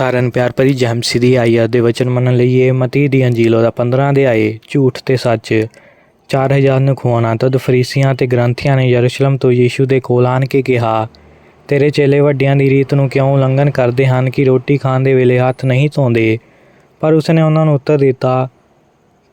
ਤਾਰਨ ਪਿਆਰ ਭਰੀ ਜੈ ਮਸੀਹ ਦੀ ਆਈ ਦੇ ਵਚਨ ਮੰਨਣ ਲਈ ਇਹ ਮਤੀ ਦੀ ਅੰਜੀਲ ਉਹਦਾ 15 ਦੇ ਆਏ, ਝੂਠ ਤੇ ਸੱਚ। 4000 ਨੂੰ ਖਵਾਉਣਾ, ਤਦ ਫਰੀਸੀਆਂ ਤੇ ਗ੍ਰੰਥੀਆਂ ਨੇ ਯਰੂਸ਼ਲਮ ਤੋਂ ਯੀਸ਼ੂ ਦੇ ਕੋਲ ਆਣ ਕੇ ਕਿਹਾ, ਤੇਰੇ ਚੇਲੇ ਵੱਡਿਆਂ ਦੀ ਰੀਤ ਨੂੰ ਕਿਉਂ ਉਲੰਘਣ ਕਰਦੇ ਹਨ ਕਿ ਰੋਟੀ ਖਾਣ ਦੇ ਵੇਲੇ ਹੱਥ ਨਹੀਂ ਧੋਂਦੇ? ਪਰ ਉਸਨੇ ਉਹਨਾਂ ਨੂੰ ਉੱਤਰ ਦਿੱਤਾ,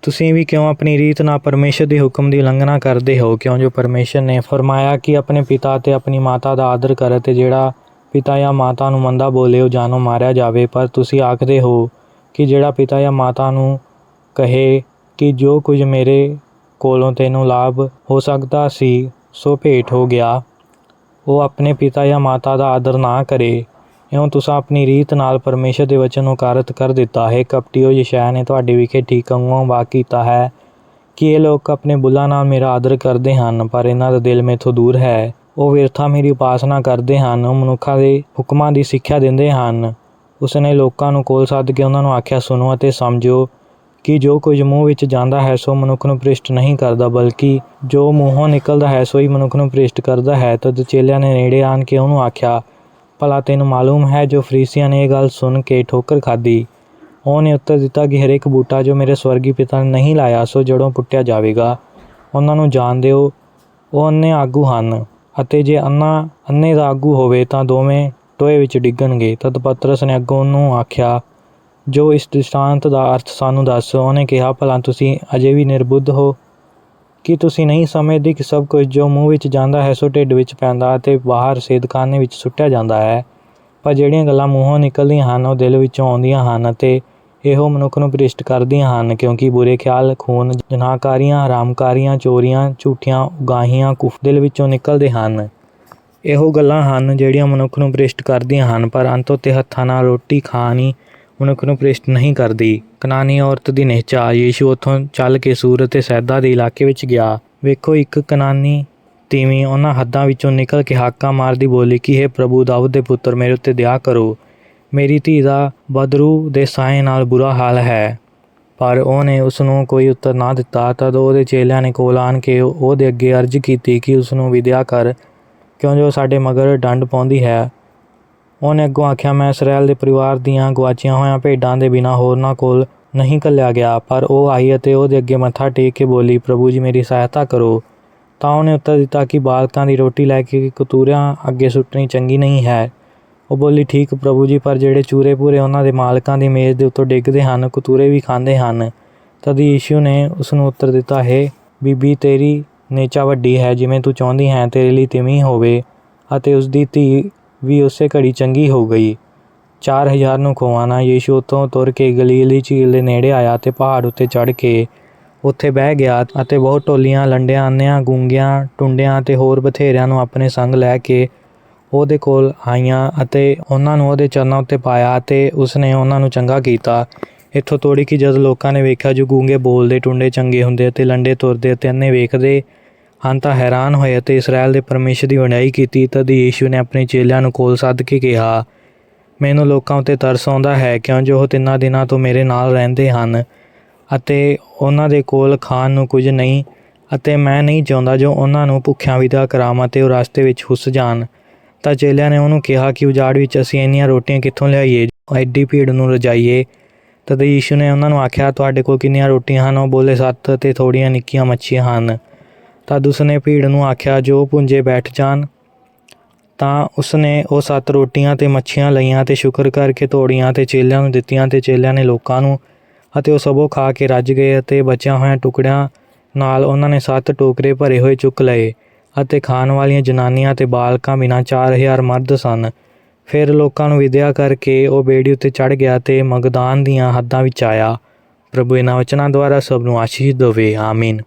ਤੁਸੀਂ ਵੀ ਕਿਉਂ ਆਪਣੀ ਰੀਤ ਨਾਲ ਪਰਮੇਸ਼ਰ ਦੇ ਹੁਕਮ ਦੀ ਉਲੰਘਣਾ ਕਰਦੇ ਹੋ? ਕਿਉਂ ਜੋ ਪਰਮੇਸ਼ਰ ਨੇ ਫਰਮਾਇਆ ਕਿ ਆਪਣੇ ਪਿਤਾ ਤੇ ਆਪਣੀ ਮਾਤਾ ਦਾ ਆਦਰ ਕਰ ਤੇ ਜਿਹੜਾ ਪਿਤਾ ਜਾਂ ਮਾਤਾ ਨੂੰ ਮੰਦਾ ਬੋਲੇ ਉਹ ਜਾਨੋਂ ਮਾਰਿਆ ਜਾਵੇ, ਪਰ ਤੁਸੀਂ ਆਖਦੇ ਹੋ ਕਿ ਜਿਹੜਾ ਪਿਤਾ ਜਾਂ ਮਾਤਾ ਨੂੰ ਕਹੇ ਕਿ ਜੋ ਕੁਝ ਮੇਰੇ ਕੋਲੋਂ ਤੈਨੂੰ ਲਾਭ ਹੋ ਸਕਦਾ ਸੀ, ਸੋ ਭੇਟ ਹੋ ਗਿਆ। ਉਹ ਆਪਣੇ ਪਿਤਾ ਜਾਂ ਮਾਤਾ ਦਾ ਆਦਰ ਨਾ ਕਰੇ। ਇਉਂ ਤੁਸੀਂ ਆਪਣੀ ਰੀਤ ਨਾਲ ਪਰਮੇਸ਼ਰ ਦੇ ਵਚਨ ਨੂੰ ਕਾਰਤ ਕਰ ਦਿੱਤਾ ਹੈ। ਕਪਟੀਓ ਯਸ਼ਾਇਆ ਨੇ ਤੁਹਾਡੇ ਵਿਖੇ ਠੀਕ ਅੰਗੋਂ ਵਾਕ ਕੀਤਾ ਹੈ ਕਿ ਇਹ ਲੋਕ ਆਪਣੇ ਬੁੱਲਾਂ ਨਾਲ ਮੇਰਾ ਆਦਰ ਕਰਦੇ ਹਨ, ਪਰ ਇਹਨਾਂ ਦਾ ਦਿਲ ਮੇਥੋਂ ਦੂਰ ਹੈ। ਉਹ ਵਿਰਥਾ ਮੇਰੀ ਉਪਾਸਨਾ ਕਰਦੇ ਹਨ, ਉਹ ਮਨੁੱਖਾਂ ਦੇ ਹੁਕਮਾਂ ਦੀ ਸਿੱਖਿਆ ਦਿੰਦੇ ਹਨ। ਉਸਨੇ ਲੋਕਾਂ ਨੂੰ ਕੋਲ ਸੱਦ ਕੇ ਉਹਨਾਂ ਨੂੰ ਆਖਿਆ, ਸੁਣੋ ਅਤੇ ਸਮਝੋ ਕਿ ਜੋ ਕੁਝ ਮੂੰਹ ਵਿੱਚ ਜਾਂਦਾ ਹੈ, ਸੋ ਮਨੁੱਖ ਨੂੰ ਭ੍ਰਿਸ਼ਟ ਨਹੀਂ ਕਰਦਾ, ਬਲਕਿ ਜੋ ਮੂੰਹੋਂ ਨਿਕਲਦਾ ਹੈ, ਸੋ ਹੀ ਮਨੁੱਖ ਨੂੰ ਭ੍ਰਿਸ਼ਟ ਕਰਦਾ ਹੈ। ਤਦ ਚੇਲਿਆਂ ਨੇ ਨੇੜੇ ਆਣ ਕੇ ਉਹਨੂੰ ਆਖਿਆ, ਭਲਾ ਤੈਨੂੰ ਮਾਲੂਮ ਹੈ ਜੋ ਫਰੀਸੀਆਂ ਨੇ ਇਹ ਗੱਲ ਸੁਣ ਕੇ ਠੋਕਰ ਖਾਧੀ। ਉਹਨੇ ਉੱਤਰ ਦਿੱਤਾ ਕਿ ਹਰੇਕ ਬੂਟਾ ਜੋ ਮੇਰੇ ਸਵਰਗੀ ਪਿਤਾ ਨੇ ਨਹੀਂ ਲਾਇਆ, ਸੋ ਜੜੋਂ ਪੁੱਟਿਆ ਜਾਵੇਗਾ। ਉਹਨਾਂ ਨੂੰ ਜਾਣ ਦਿਓ ਉਹਨੇ ਆਗੂ ਹਨ। ਅਤੇ ਜੇ ਅੰਨਾ, ਅੰਨੇ ਦਾ ਆਗੂ ਹੋਵੇ ਤਾਂ ਦੋਵੇਂ ਟੋਏ ਵਿੱਚ ਡਿੱਗਣਗੇ। ਤਦ ਪਤਰਸ ਨੇ ਅੱਗੋਂ ਨੂੰ ਆਖਿਆ, ਜੋ ਇਸ ਦ੍ਰਿਸ਼ਟਾਂਤ ਦਾ ਅਰਥ ਸਾਨੂੰ ਦੱਸ, ਉਹਨੇ ਕਿਹਾ, ਭਲਾ ਤੁਸੀਂ ਅਜੇ ਵੀ ਨਿਰਬੁੱਧ ਹੋ? ਕਿ ਤੁਸੀਂ ਨਹੀਂ ਸਮਝਦੇ ਕਿ ਸਭ ਕੁਝ ਜੋ ਮੂੰਹ ਵਿੱਚ ਜਾਂਦਾ ਹੈ, ਸੋ ਢਿੱਡ ਵਿੱਚ ਪੈਂਦਾ ਅਤੇ ਬਾਹਰ ਸੇਦਖਾਨੇ ਵਿੱਚ ਸੁੱਟਿਆ ਜਾਂਦਾ ਹੈ? ਪਰ ਜਿਹੜੀਆਂ ਗੱਲਾਂ ਮੂੰਹੋਂ ਨਿਕਲਦੀਆਂ ਹਨ, ਉਹ ਦਿਲ ਵਿੱਚੋਂ ਆਉਂਦੀਆਂ ਹਨ ਅਤੇ ਇਹੋ ਮਨੁੱਖ ਨੂੰ ਭ੍ਰਿਸ਼ਟ ਕਰਦੀਆਂ ਹਨ ਕਿਉਂਕਿ ਬੁਰੇ ਖਿਆਲ, ਖੂਨ, ਜਨਾਹਕਾਰੀਆਂ, ਹਰਾਮਕਾਰੀਆਂ, ਚੋਰੀਆਂ, ਝੂਠੀਆਂ, ਉਗਾਹੀਆਂ, ਕੁਫ ਦਿਲ ਵਿੱਚੋਂ ਨਿਕਲਦੇ ਹਨ। ਇਹੋ ਗੱਲਾਂ ਹਨ ਜਿਹੜੀਆਂ ਮਨੁੱਖ ਨੂੰ ਭ੍ਰਿਸ਼ਟ ਕਰਦੀਆਂ ਹਨ, ਪਰ ਅੰਤ ਤੇ ਹੱਥਾਂ ਨਾਲ ਰੋਟੀ ਖਾਣੀ ਮਨੁੱਖ ਨੂੰ ਭ੍ਰਿਸ਼ਟ ਨਹੀਂ ਕਰਦੀ। ਕਨਾਨੀ ਔਰਤ ਦੀ ਨਿਹਚਾ, ਯੀਸ਼ੂ ਉੱਥੋਂ ਚੱਲ ਕੇ ਸੂਰ ਅਤੇ ਸੈਦਾ ਦੇ ਇਲਾਕੇ ਵਿੱਚ ਗਿਆ। ਵੇਖੋ ਇੱਕ ਕਨਾਨੀ ਤੀਵੀਂ ਉਹਨਾਂ ਹੱਦਾਂ ਵਿੱਚੋਂ ਨਿਕਲ ਕੇ ਹਾਕਾਂ ਮਾਰਦੀ ਬੋਲੀ ਕਿ हे ਪ੍ਰਭੂ, ਦਾਊਦ ਦੇ ਪੁੱਤਰ, ਮੇਰੇ ਉੱਤੇ ਦਇਆ ਕਰੋ। ਮੇਰੀ ਧੀ ਦਾ ਬਦਰੂ ਦੇ ਸਾਏ ਨਾਲ ਬੁਰਾ ਹਾਲ ਹੈ। ਪਰ ਉਹਨੇ ਉਸ ਨੂੰ ਕੋਈ ਉੱਤਰ ਨਾ ਦਿੱਤਾ। ਤਦ ਉਹਦੇ ਚੇਲਿਆਂ ਨੇ ਕੋਲ ਆਣ ਕੇ ਉਹਦੇ ਅੱਗੇ ਅਰਜ਼ ਕੀਤੀ ਕਿ ਉਸ ਨੂੰ ਵਿਦਿਆ ਕਰ, ਕਿਉਂ ਜੋ ਸਾਡੇ ਮਗਰ ਡੰਡ ਪਾਉਂਦੀ ਹੈ। ਉਹਨੇ ਅੱਗੋਂ ਆਖਿਆ, ਮੈਂ ਇਸਰਾਇਲ ਦੇ ਪਰਿਵਾਰ ਦੀਆਂ ਗਵਾਚੀਆਂ ਹੋਇਆਂ ਭੇਡਾਂ ਦੇ ਬਿਨਾਂ ਹੋਰਨਾਂ ਕੋਲ ਨਹੀਂ ਕੱਲਿਆ ਗਿਆ। ਪਰ ਉਹ ਆਈ ਅਤੇ ਉਹਦੇ ਅੱਗੇ ਮੱਥਾ ਟੇਕ ਕੇ ਬੋਲੀ, ਪ੍ਰਭੂ ਜੀ, ਮੇਰੀ ਸਹਾਇਤਾ ਕਰੋ ਤਾਂ ਉਹਨੇ ਉੱਤਰ ਦਿੱਤਾ ਕਿ ਬਾਲਕਾਂ ਦੀ ਰੋਟੀ ਲੈ ਕੇ ਕਤੂਰਿਆਂ ਅੱਗੇ ਸੁੱਟਣੀ ਚੰਗੀ ਨਹੀਂ ਹੈ। ਉਹ ਬੋਲੀ, ਠੀਕ ਪ੍ਰਭੂ ਜੀ, ਪਰ ਜਿਹੜੇ ਚੂਰੇ ਪੂਰੇ ਉਹਨਾਂ ਦੇ ਮਾਲਕਾਂ ਦੀ ਮੇਜ਼ ਦੇ ਉੱਤੋਂ ਡਿੱਗਦੇ ਹਨ, ਕਤੂਰੇ ਵੀ ਖਾਂਦੇ ਹਨ। ਤਦ ਯੀਸ਼ੂ ਨੇ ਉਸ ਨੂੰ ਉੱਤਰ ਦਿੱਤਾ, ਹੈ, ਬੀਬੀ, ਤੇਰੀ ਨੇਚਾ ਵੱਡੀ ਹੈ, ਜਿਵੇਂ ਤੂੰ ਚਾਹੁੰਦੀ ਹੈ, ਤੇਰੇ ਲਈ ਤਿਵੇਂ ਹੋਵੇ ਅਤੇ ਉਸ ਦੀ ਧੀ ਵੀ ਉਸੇ ਘੜੀ ਚੰਗੀ ਹੋ ਗਈ। 4000 ਨੂੰ ਖਵਾਣਾ ਯੀਸ਼ੂ ਉੱਥੋਂ ਤੁਰ ਕੇ ਗਲੀਲੀ ਝੀਲ ਦੇ ਨੇੜੇ ਆਇਆ ਤੇ ਪਹਾੜ ਉੱਤੇ ਚੜ੍ਹ ਕੇ ਉੱਥੇ ਬਹਿ ਗਿਆ ਅਤੇ ਬਹੁਤ ਟੋਲੀਆਂ, ਲੰਡਿਆਂ ਆਨਿਆਂ ਗੂੰਗਿਆਂ, ਟੁੰਡਿਆਂ ਤੇ ਹੋਰ ਬਥੇਰਿਆਂ ਨੂੰ ਆਪਣੇ ਸੰਗ ਲੈ ਕੇ ਉਹਦੇ ਕੋਲ ਆਈਆਂ ਅਤੇ ਉਹਨਾਂ ਨੂੰ ਉਹਦੇ ਚਰਨਾਂ ਉੱਤੇ ਪਾਇਆ ਤੇ ਉਸਨੇ ਉਹਨਾਂ ਨੂੰ ਚੰਗਾ ਕੀਤਾ। ਇੱਥੋਂ ਤੋੜੀ ਕਿ ਜਦ ਲੋਕਾਂ ਨੇ ਵੇਖਿਆ ਜੋ ਗੂੰਗੇ ਬੋਲਦੇ, ਟੁੰਡੇ ਚੰਗੇ ਹੁੰਦੇ ਅਤੇ ਲੰਡੇ ਤੁਰਦੇ ਅਤੇ ਅੰਨੇ ਵੇਖਦੇ ਹਨ ਤਾਂ ਹੈਰਾਨ ਹੋਏ ਅਤੇ ਇਸਰਾਇਲ ਦੇ ਪਰਮੇਸ਼ਰ ਦੀ ਵਡਿਆਈ ਕੀਤੀ ਤਦ ਯੀਸ਼ੂ ਨੇ ਆਪਣੇ ਚੇਲਿਆਂ ਨੂੰ ਕੋਲ ਸੱਦ ਕੇ ਕਿਹਾ, ਮੈਨੂੰ ਲੋਕਾਂ ਉੱਤੇ ਤਰਸ ਆਉਂਦਾ ਹੈ, ਕਿਉਂ ਜੋ ਉਹ ਤਿੰਨਾਂ ਦਿਨਾਂ ਤੋਂ ਮੇਰੇ ਨਾਲ ਰਹਿੰਦੇ ਹਨ ਅਤੇ ਉਹਨਾਂ ਦੇ ਕੋਲ ਖਾਣ ਨੂੰ ਕੁਝ ਨਹੀਂ ਅਤੇ ਮੈਂ ਨਹੀਂ ਚਾਹੁੰਦਾ ਜੋ ਉਹਨਾਂ ਨੂੰ ਭੁੱਖਿਆਂ ਵਿਦਾ ਕਰਾਵਾਂ ਤੇ ਉਹ ਰਸਤੇ ਵਿੱਚ ਹੁੱਸ ਜਾਣ। ਤਾਂ ਚੇਲਿਆਂ ਨੇ ਉਹਨੂੰ ਕਿਹਾ ਕਿ ਉਜਾੜ ਵਿੱਚ ਅਸੀਂ ਇੰਨੀਆਂ ਰੋਟੀਆਂ ਕਿੱਥੋਂ ਲਿਆਈਏ? ਐਡੀ ਭੀੜ ਨੂੰ ਰਜਾਈਏ। ਤਦ ਯੀਸ਼ੂ ਨੇ ਉਹਨਾਂ ਨੂੰ ਆਖਿਆ, ਤੁਹਾਡੇ ਕੋਲ ਕਿੰਨੀਆਂ ਰੋਟੀਆਂ ਹਨ? ਉਹ ਬੋਲੇ, ਸੱਤ ਤੇ ਥੋੜੀਆਂ ਨਿੱਕੀਆਂ ਮੱਛੀਆਂ ਹਨ। ਤਦ ਉਸਨੇ ਭੀੜ ਨੂੰ ਆਖਿਆ, ਜੋ ਪੁੰਜੇ ਬੈਠ ਜਾਣ। ਤਾਂ ਉਸਨੇ ਉਹ ਸੱਤ ਰੋਟੀਆਂ ਤੇ ਮੱਛੀਆਂ ਲਈਆਂ ਤੇ ਸ਼ੁਕਰ ਕਰਕੇ ਤੋੜੀਆਂ ਤੇ ਚੇਲਿਆਂ ਨੂੰ ਦਿੱਤੀਆਂ ਤੇ ਚੇਲਿਆਂ ਨੇ ਲੋਕਾਂ ਨੂੰ ਅਤੇ ਉਹ ਸਭੋ ਖਾ ਕੇ ਰੱਜ ਗਏ ਅਤੇ ਬਚਿਆ ਹੋਇਆ ਟੁਕੜਿਆਂ ਨਾਲ ਉਹਨਾਂ ਨੇ ਸੱਤ ਟੋਕਰੇ ਭਰੇ ਹੋਏ ਚੁੱਕ ਲਏ। ਅਤੇ ਖਾਣ ਵਾਲੀਆਂ ਜਨਾਨੀਆਂ ਤੇ ਬਾਲਕਾਂ ਬਿਨਾਂ 4000 ਮਰਦ ਸਨ। ਫਿਰ ਲੋਕਾਂ ਨੂੰ ਵਿਦਿਆ ਕਰਕੇ ਉਹ ਬੇੜੀ ਉੱਤੇ ਚੜ ਗਿਆ ਤੇ ਮਗਦਾਨ ਦੀਆਂ ਹੱਦਾਂ ਵਿੱਚ ਆਇਆ। ਪ੍ਰਭੂ ਇਹਨਾਂ ਵਚਨਾਂ ਦੁਆਰਾ ਸਭ ਨੂੰ ਆਸ਼ੀਸ਼ ਦੇਵੇ। ਆਮੀਨ।